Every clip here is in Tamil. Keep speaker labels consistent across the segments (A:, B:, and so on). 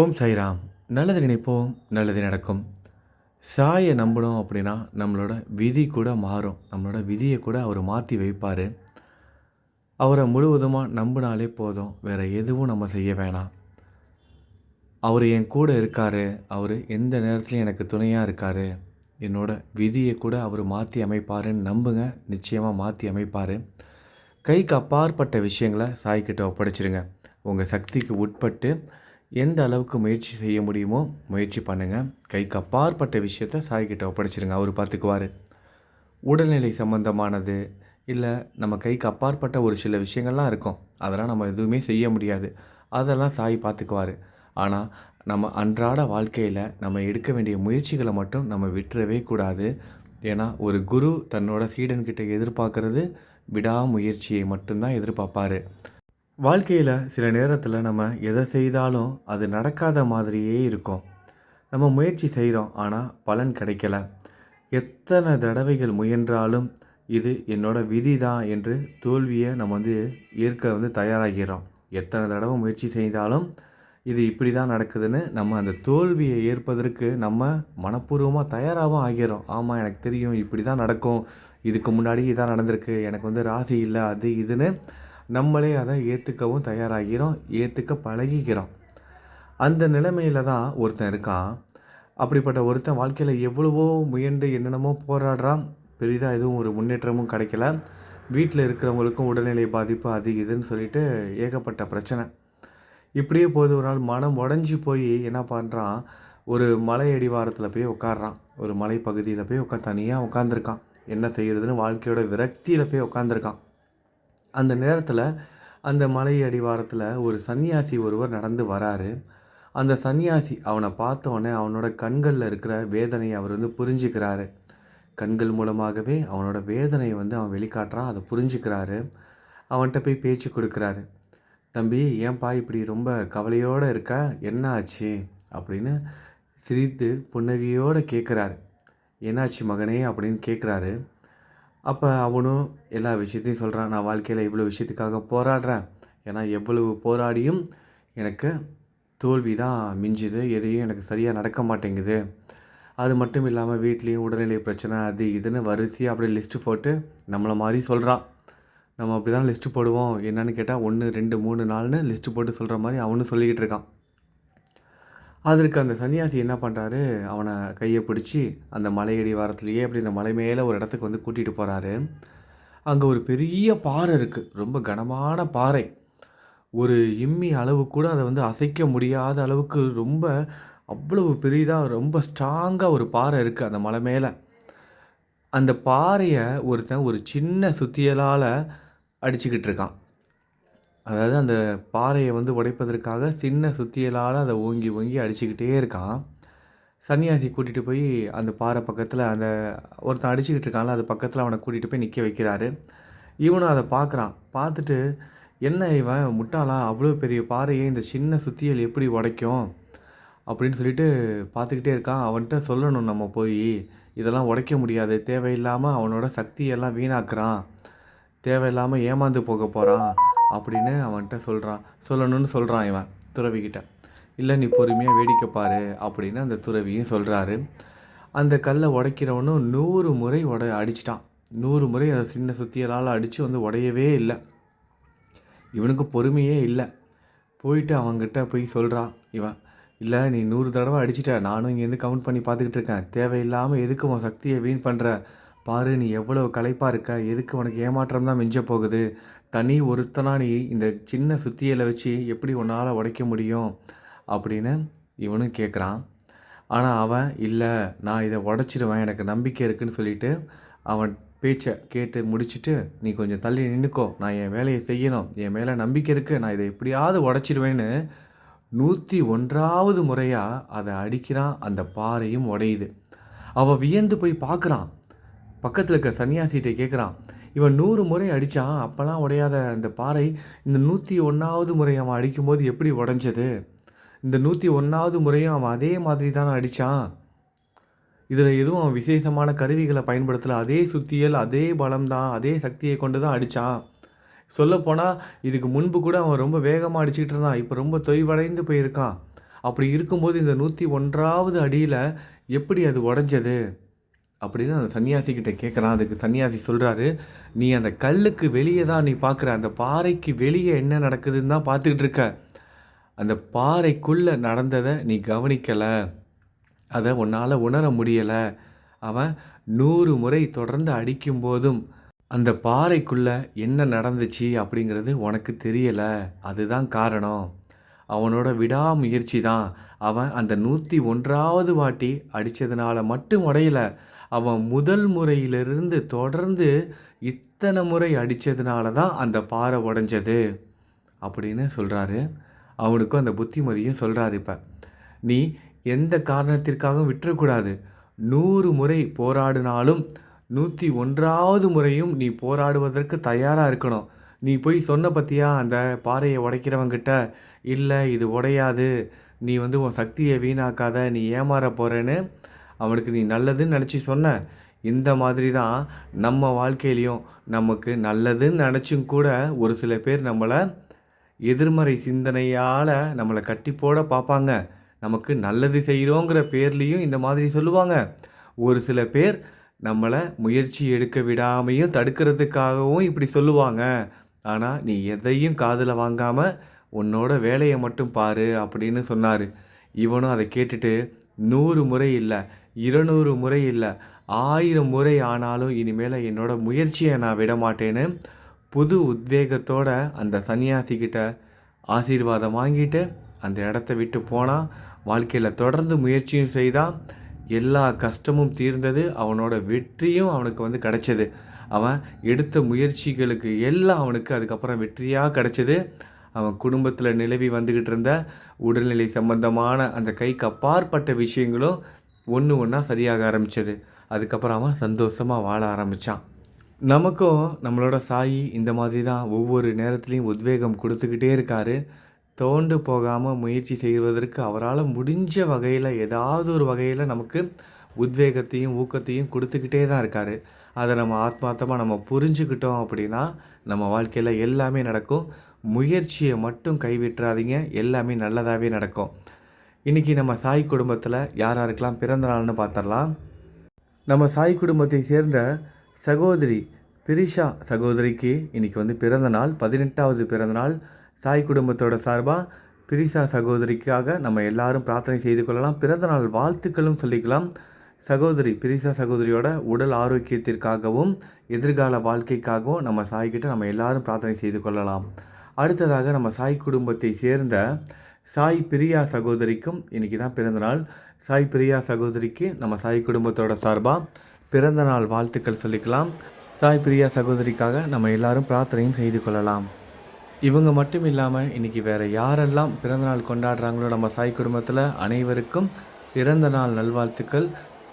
A: ஓம் சாய்ராம். நல்லது நினைப்போம் நல்லது நடக்கும். சாயை நம்பணும் அப்படின்னா நம்மளோட விதி கூட மாறும். நம்மளோட விதியை கூட அவர் மாற்றி வைப்பார். அவரை முழுவதுமாக நம்பினாலே போதும். வேறு எதுவும் நம்ம செய்ய வேணாம். அவர் என் கூட இருக்கார். அவர் எந்த நேரத்துலையும் எனக்கு துணையாக இருக்கார். என்னோட விதியை கூட அவர் மாற்றி அமைப்பாருன்னு நம்புங்க. நிச்சயமாக மாற்றி அமைப்பார். கைக்கு அப்பாற்பட்ட விஷயங்களை சாய்கிட்ட ஒப்படைச்சிருங்க. உங்கள் சக்திக்கு உட்பட்டு எந்த அளவுக்கு முயற்சி செய்ய முடியுமோ முயற்சி பண்ணுங்கள் கைக்கு அப்பாற்பட்ட விஷயத்த சாய்கிட்ட ஒப்படைச்சிருங்க. அவர் பார்த்துக்குவார் உடல்நிலை சம்மந்தமானது இல்லை நம்ம கைக்கு அப்பாற்பட்ட ஒரு சில விஷயங்கள்லாம் இருக்கும். அதெல்லாம் நம்ம எதுவுமே செய்ய முடியாது. அதெல்லாம் சாய் பார்த்துக்குவார் ஆனால் நம்ம அன்றாட வாழ்க்கையில் நம்ம எடுக்க வேண்டிய முயற்சிகளை மட்டும் நம்ம விட்டுறவே கூடாது. ஏன்னா ஒரு குரு தன்னோட சீடன்கிட்ட எதிர்பார்க்கறது விடாமுயற்சியை மட்டும்தான் எதிர்பார்ப்பார். வாழ்க்கையில் சில நேரத்தில் நம்ம எதை செய்தாலும் அது நடக்காத மாதிரியே இருக்கும். நம்ம முயற்சி செய்கிறோம் ஆனால் பலன் கிடைக்கல. எத்தனை தடவைகள் முயன்றாலும் இது என்னோட விதி தான் என்று தோல்வியை நம்ம வந்து ஏற்க வந்து தயாராகிறோம். எத்தனை தடவை முயற்சி செய்தாலும் இது இப்படி தான் நடக்குதுன்னு நம்ம அந்த தோல்வியை ஏற்பதற்கு நம்ம மனப்பூர்வமாக தயாராகவும் ஆகிறோம். ஆமாம் எனக்கு தெரியும் இப்படி தான் நடக்கும். இதுக்கு முன்னாடி இதான் நடந்திருக்கு. எனக்கு வந்து ராசி இல்லை அது இதுன்னு நம்மளே அதை ஏற்றுக்கவும் தயாராகிறோம் ஏற்றுக்க பழகிக்கிறோம் அந்த நிலைமையில் தான் ஒருத்தன் இருக்கான். அப்படிப்பட்ட ஒருத்தன் வாழ்க்கையில் எவ்வளவோ முயன்று என்னென்னமோ போராடுறான். பெரிதாக எதுவும் ஒரு முன்னேற்றமும் கிடைக்கல. வீட்டில் இருக்கிறவங்களுக்கும் உடல்நிலை பாதிப்பு அது இதுன்னு சொல்லிட்டு ஏகப்பட்ட பிரச்சனை. இப்படியே போது ஒரு நாள் மனம் உடஞ்சி போய் என்ன பண்ணுறான் ஒரு மலை அடிவாரத்தில் போய் உட்காடுறான் ஒரு மலைப்பகுதியில் போய் உட்கா தனியாக உட்காந்துருக்கான் என்ன செய்கிறதுன்னு வாழ்க்கையோட விரக்தியில் போய் உட்காந்துருக்கான் அந்த நேரத்தில் அந்த மலை அடிவாரத்தில் ஒரு சன்னியாசி ஒருவர் நடந்து வராரு. அந்த சன்னியாசி அவனை பார்த்தோன்னே அவனோட கண்களில் இருக்கிற வேதனையை அவர் வந்து புரிஞ்சுக்கிறாரு. கண்கள் மூலமாகவே அவனோட வேதனையை வந்து அவன் வெளிக்காட்டுறான் அதை புரிஞ்சுக்கிறாரு. அவன்கிட்ட போய் பேச்சு கொடுக்குறாரு. தம்பி ஏன்பா இப்படி ரொம்ப கவலையோடு இருக்க? என்ன ஆச்சு? அப்படின்னு சிரித்து புன்னகையோடு கேட்குறாரு என்னாச்சு மகனே? அப்படின்னு கேட்குறாரு அப்போ அவனும் எல்லா விஷயத்தையும் சொல்கிறான் நான் வாழ்க்கையில் இவ்வளோ விஷயத்துக்காக போராடுறேன். ஏன்னா எவ்வளவு போராடியும் எனக்கு தோல்வி தான் மிஞ்சுது. எதையும் எனக்கு சரியாக நடக்க மாட்டேங்குது. அது மட்டும் இல்லாமல் வீட்லேயும் உடல்நிலை பிரச்சனை அது இதுன்னு வரிசையாக அப்படியே லிஸ்ட்டு போட்டு நம்மளை மாதிரி சொல்கிறான் நம்ம அப்படி தான் லிஸ்ட்டு போடுவோம். என்னன்னு கேட்டால் ஒன்று ரெண்டு மூணு நாள்னு லிஸ்ட்டு போட்டு சொல்கிற மாதிரி அவனும் சொல்லிக்கிட்டு இருக்கான். அதற்கு அந்த சன்னியாசி என்ன பண்ணுறாரு அவனை கையை பிடிச்சி அந்த மலையடி வாரத்துலேயே அப்படி இந்த மலை மேலே ஒரு இடத்துக்கு வந்து கூட்டிகிட்டு போகிறாரு அங்கே ஒரு பெரிய பாறை இருக்குது ரொம்ப கனமான பாறை. ஒரு இம்மி அளவு கூட அதை வந்து அசைக்க முடியாத அளவுக்கு ரொம்ப அவ்வளவு பெரிதாக ரொம்ப ஸ்ட்ராங்காக ஒரு பாறை இருக்குது அந்த மலை மேலே. அந்த பாறையை ஒருத்தன் ஒரு சின்ன சுத்தியலால் அடிச்சுக்கிட்டு இருக்கான். அதாவது அந்த பாறையை வந்து உடைப்பதற்காக சின்ன சுத்தியலால் அதை ஓங்கி ஓங்கி அடிச்சுக்கிட்டே இருக்கான். சன்னியாசி கூட்டிகிட்டு போய் அந்த பாறை பக்கத்தில் அந்த ஒருத்தன் அடிச்சுக்கிட்டு இருக்கான்ல அது பக்கத்தில் அவனை கூட்டிகிட்டு போய் நிற்க வைக்கிறாரு. இவனும் அதை பார்க்குறான். பார்த்துட்டு என்ன இவன்? முட்டாளா? அவ்வளோ பெரிய பாறையை இந்த சின்ன சுத்தியல் எப்படி உடைக்கும்? அப்படின்னு சொல்லிட்டு பார்த்துக்கிட்டே இருக்கான். அவன்கிட்ட சொல்லணும் நம்ம போய். இதெல்லாம் உடைக்க முடியாது. தேவையில்லாமல் அவனோட சக்தியெல்லாம் வீணாக்குறான். தேவையில்லாமல் ஏமாந்து போக போகிறான் அப்படின்னு அவன்கிட்ட சொல்கிறான் சொல்லணும்னு சொல்கிறான் இவன் துறவிக்கிட்ட இல்லை நீ பொறுமையாக வேடிக்கை பாரு அப்படின்னு அந்த துறவியும் சொல்கிறாரு அந்த கல்லை உடைக்கிறவனும் நூறு முறை உட அடிச்சிட்டான். நூறு முறை அதை சின்ன சுத்தியலால் அடித்து வந்து உடையவே இல்லை. இவனுக்கு பொறுமையே இல்லை. போயிட்டு அவங்ககிட்ட போய் சொல்கிறான் இவன். இல்லை நீ நூறு தடவை அடிச்சிட்ட. நானும் இங்கேருந்து கவுண்ட் பண்ணி பார்த்துக்கிட்டு இருக்கேன். தேவையில்லாமல் எதுக்கு உன் சக்தியை வீண் பண்ணுற பாரு நீ எவ்வளோ களைப்பாக இருக்க. எதுக்கு உனக்கு ஏமாற்றம் தான் மிஞ்ச போகுது? தனி ஒருத்தனா நீ இந்த சின்ன சுத்தியலை வச்சு எப்படி உன்னால் உடைக்க முடியும் அப்படின்னு இவனும் கேட்குறான் ஆனால் அவன் இல்லை நான் இதை உடச்சிடுவேன் எனக்கு நம்பிக்கை இருக்குன்னு சொல்லிட்டு அவன் பேச்சை கேட்டு முடிச்சுட்டு நீ கொஞ்சம் தள்ளி நின்றுக்கோ நான் என் வேலையை செய்யணும். என் மேலே நம்பிக்கை இருக்குது நான் இதை எப்படியாவது உடச்சிடுவேன்னு நூற்றி ஒன்றாவது முறையாக அதை அடிக்கிறான் அந்த பாறையும் உடையுது. அவன் வியந்து போய் பார்க்குறான். பக்கத்தில் இருக்க சன்னியாசிகிட்ட கேட்குறான் இவன் நூறு முறை அடித்தான் அப்போல்லாம் உடையாத இந்த பாறை இந்த நூற்றி ஒன்றாவது முறை அவன் அடிக்கும்போது எப்படி உடஞ்சது? இந்த நூற்றி ஒன்றாவது முறையும் அவன் அதே மாதிரி தானே அடித்தான் இதில் எதுவும் அவன் விசேஷமான கருவிகளை பயன்படுத்தலை. அதே சுத்தியல் அதே பலம் தான் அதே சக்தியை கொண்டு தான் அடித்தான் சொல்லப்போனால் இதுக்கு முன்பு கூட அவன் ரொம்ப வேகமாக அடிச்சுக்கிட்டு இருந்தான். இப்போ ரொம்ப தொய்வடைந்து போயிருக்கான். அப்படி இருக்கும்போது இந்த நூற்றி ஒன்றாவது அடியில் எப்படி அது உடஞ்சது? அப்படின்னு அந்த சன்னியாசிக்கிட்ட கேட்குறான் அதுக்கு சன்னியாசி சொல்கிறாரு நீ அந்த கல்லுக்கு வெளியே தான் நீ பார்க்குற அந்த பாறைக்கு வெளியே என்ன நடக்குதுன்னு தான் பார்த்துக்கிட்டு இருக்க. அந்த பாறைக்குள்ளே நடந்ததை நீ கவனிக்கலை. அதை உன்னால் உணர முடியலை. அவன் நூறு முறை தொடர்ந்து அடிக்கும் போதும் அந்த பாறைக்குள்ளே என்ன நடந்துச்சு அப்படிங்கிறது உனக்கு தெரியலை. அதுதான் காரணம். அவனோட விடாமுயற்சி தான். அவன் அந்த நூற்றி ஒன்றாவது வாட்டி அடித்ததுனால மட்டும் உடையலை. அவன் முதல் முறையிலிருந்து தொடர்ந்து இத்தனை முறை அடித்ததுனால தான் அந்த பாறை உடஞ்சது அப்படின்னு சொல்கிறாரு அவனுக்கும் அந்த புத்திமதியும் சொல்கிறாரு இப்போ. நீ எந்த காரணத்திற்காகவும் விட்டுறக்கூடாது. நூறு முறை போராடினாலும் நூற்றி ஒன்றாவது முறையும் நீ போராடுவதற்கு தயாராக இருக்கணும். நீ போய் சொன்ன பற்றியா அந்த பாறையை உடைக்கிறவங்கிட்ட? இல்லை இது உடையாது. நீ வந்து உன் சக்தியை வீணாக்காத நீ ஏமாற போகிறேன்னு அவனுக்கு நீ நல்லதுன்னு நினச்சி சொன்ன இந்த மாதிரி தான் நம்ம வாழ்க்கையிலையும் நமக்கு நல்லதுன்னு நினச்சும் கூட ஒரு சில பேர் நம்மளை எதிர்மறை சிந்தனையால் நம்மளை கட்டி போட பார்ப்பாங்க. நமக்கு நல்லது செய்கிறோங்கிற பேர்லேயும் இந்த மாதிரி சொல்லுவாங்க. ஒரு சில பேர் நம்மளை முயற்சி எடுக்க விடாமையும் தடுக்கிறதுக்காகவும் இப்படி சொல்லுவாங்க. ஆனால் நீ எதையும் காதில் வாங்காமல் உன்னோட வேலையை மட்டும் பாரு அப்படின்னு சொன்னார். இவனும் அதை கேட்டுட்டு நூறு முறை இல்லை இருநூறு முறை இல்லை ஆயிரம் முறை ஆனாலும் இனிமேல் என்னோட முயற்சியை நான் விட மாட்டேன்னு புது உத்வேகத்தோட அந்த சன்னியாசிக்கிட்ட ஆசீர்வாதம் வாங்கிட்டு அந்த இடத்த விட்டு போனால் வாழ்க்கையில் தொடர்ந்து முயற்சியும் செய்தான் எல்லா கஷ்டமும் தீர்ந்தது அவனோட வெற்றியும் அவனுக்கு வந்து கிடச்சிது. அவன் எடுத்த முயற்சிகளுக்கு எல்லாம் அவனுக்கு அதுக்கப்புறம் வெற்றியாக கிடச்சிது. அவன் குடும்பத்தில் நிலவி வந்துக்கிட்டு இருந்த உடல்நிலை சம்பந்தமான அந்த கைக்கு அப்பாற்பட்ட விஷயங்களும் ஒன்று ஒன்றா சரியாக ஆரம்பித்தது அதுக்கப்புறம் அவன் சந்தோஷமாக வாழ ஆரம்பித்தான் நமக்கும் நம்மளோட சாயி இந்த மாதிரி தான் ஒவ்வொரு நேரத்துலையும் உத்வேகம் கொடுத்துக்கிட்டே இருக்காரு. தோண்டு போகாமல் முயற்சி செய்வதற்கு அவரால் முடிஞ்ச வகையில் ஏதாவது ஒரு வகையில் நமக்கு உத்வேகத்தையும் ஊக்கத்தையும் கொடுத்துக்கிட்டே தான் இருக்கார். அதை நம்ம ஆத்மார்த்தமாக நம்ம புரிஞ்சுக்கிட்டோம் அப்படின்னா நம்ம வாழ்க்கையில் எல்லாமே நடக்கும். முயற்சியை மட்டும் கைவிட்டுறாதீங்க. எல்லாமே நல்லதாகவே நடக்கும். இன்றைக்கி நம்ம சாய் குடும்பத்தில் யார் யாருக்கெல்லாம் பிறந்த நாள்னு பார்த்துடலாம். நம்ம சாய் குடும்பத்தை சேர்ந்த சகோதரி பிரிஷா சகோதரிக்கு இன்றைக்கி வந்து பிறந்த நாள் பதினெட்டாவது பிறந்த நாள். சாய் குடும்பத்தோட சார்பாக பிரிஷா சகோதரிக்காக நம்ம எல்லாரும் பிரார்த்தனை செய்து கொள்ளலாம். பிறந்தநாள் வாழ்த்துக்களும் சொல்லிக்கலாம். சகோதரி பிரிஷா சகோதரியோட உடல் ஆரோக்கியத்திற்காகவும் எதிர்கால வாழ்க்கைக்காகவும் நம்ம சாய்கிட்ட நம்ம எல்லாரும் பிரார்த்தனை செய்து கொள்ளலாம். அடுத்ததாக நம்ம சாய் குடும்பத்தை சேர்ந்த சாய் பிரியா சகோதரிக்கும் இன்றைக்கி தான் பிறந்தநாள் சாய் பிரியா சகோதரிக்கு நம்ம சாய் குடும்பத்தோட சார்பாக பிறந்த நாள் வாழ்த்துக்கள் சொல்லிக்கலாம். சாய் பிரியா சகோதரிக்காக நம்ம எல்லாரும் பிரார்த்தனையும் செய்து கொள்ளலாம். இவங்க மட்டும் இல்லாமல் இன்றைக்கி வேறு யாரெல்லாம் பிறந்தநாள் கொண்டாடுறாங்களோ நம்ம சாய் குடும்பத்தில் அனைவருக்கும் பிறந்த நாள் நல்வாழ்த்துக்கள்.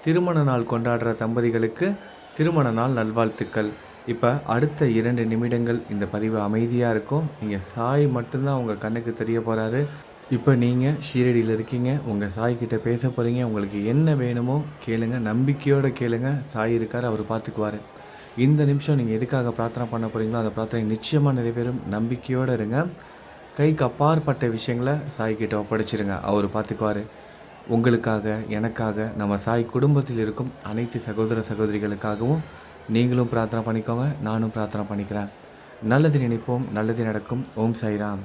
A: திருமண நாள் கொண்டாடுற தம்பதிகளுக்கு திருமண நாள் நல்வாழ்த்துக்கள். இப்போ அடுத்த இரண்டு நிமிடங்கள் இந்த பதிவு அமைதியாக இருக்கும். நீங்கள் சாய் மட்டும்தான் உங்கள் கண்ணுக்கு தெரிய போகிறாரு இப்போ நீங்கள் ஷீரடியில் இருக்கீங்க உங்கள் சாய்கிட்ட பேச போகிறீங்க உங்களுக்கு என்ன வேணுமோ கேளுங்க நம்பிக்கையோடு கேளுங்க சாய் இருக்கார் அவர் பார்த்துக்குவார். இந்த நிமிஷம் நீங்கள் எதுக்காக பிரார்த்தனை பண்ண போகிறீங்களோ அந்த பிரார்த்தனை நிச்சயமாக நிறைவேறும். நம்பிக்கையோடு இருங்க. கைக்கு அப்பாற்பட்ட விஷயங்களை சாய்கிட்ட ஒப்படைச்சிருங்க அவர் பார்த்துக்குவார். உங்களுக்காக எனக்காக நம்ம சாய் குடும்பத்தில் இருக்கும் அனைத்து சகோதர சகோதரிகளுக்காகவும் நீங்களும் பிரார்த்தனை பண்ணிக்கோங்க நானும் பிரார்த்தனை பண்ணிக்கிறேன். நல்லது நினைப்போம் நல்லது நடக்கும். ஓம் சாய்ராம்.